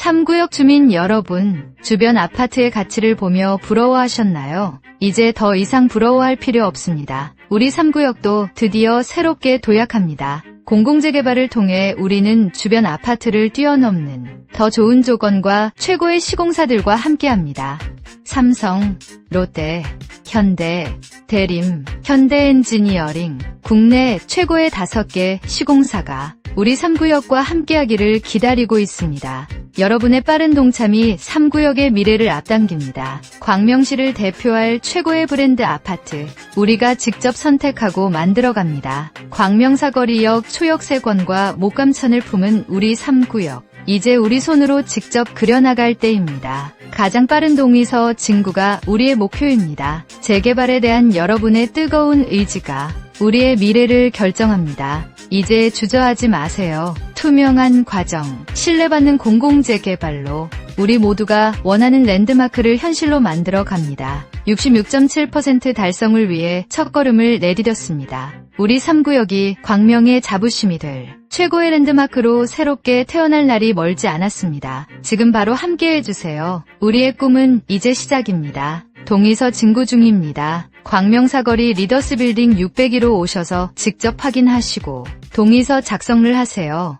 3구역 주민 여러분, 주변 아파트의 가치를 보며 부러워하셨나요? 이제 더 이상 부러워할 필요 없습니다. 우리 3구역도 드디어 새롭게 도약합니다. 공공재개발을 통해 우리는 주변 아파트를 뛰어넘는 더 좋은 조건과 최고의 시공사들과 함께합니다. 삼성, 롯데, 현대, 대림, 현대엔지니어링, 국내 최고의 다섯 개 시공사가 우리 3구역과 함께하기를 기다리고 있습니다. 여러분의 빠른 동참이 3구역의 미래를 앞당깁니다. 광명시를 대표할 최고의 브랜드 아파트, 우리가 직접 선택하고 만들어갑니다. 광명사거리역 초역세권과 목감천을 품은 우리 3구역. 이제 우리 손으로 직접 그려나갈 때입니다. 가장 빠른 동의서 진구가 우리의 목표입니다. 재개발에 대한 여러분의 뜨거운 의지가 우리의 미래를 결정합니다. 이제 주저하지 마세요. 투명한 과정, 신뢰받는 공공재개발로 우리 모두가 원하는 랜드마크를 현실로 만들어 갑니다. 66.7% 달성을 위해 첫걸음을 내디뎠습니다. 우리 3구역이 광명의 자부심이 될 최고의 랜드마크로 새롭게 태어날 날이 멀지 않았습니다. 지금 바로 함께 해주세요. 우리의 꿈은 이제 시작입니다. 동의서 진구 중입니다. 광명사거리 리더스 빌딩 601호 오셔서 직접 확인하시고 동의서 작성을 하세요.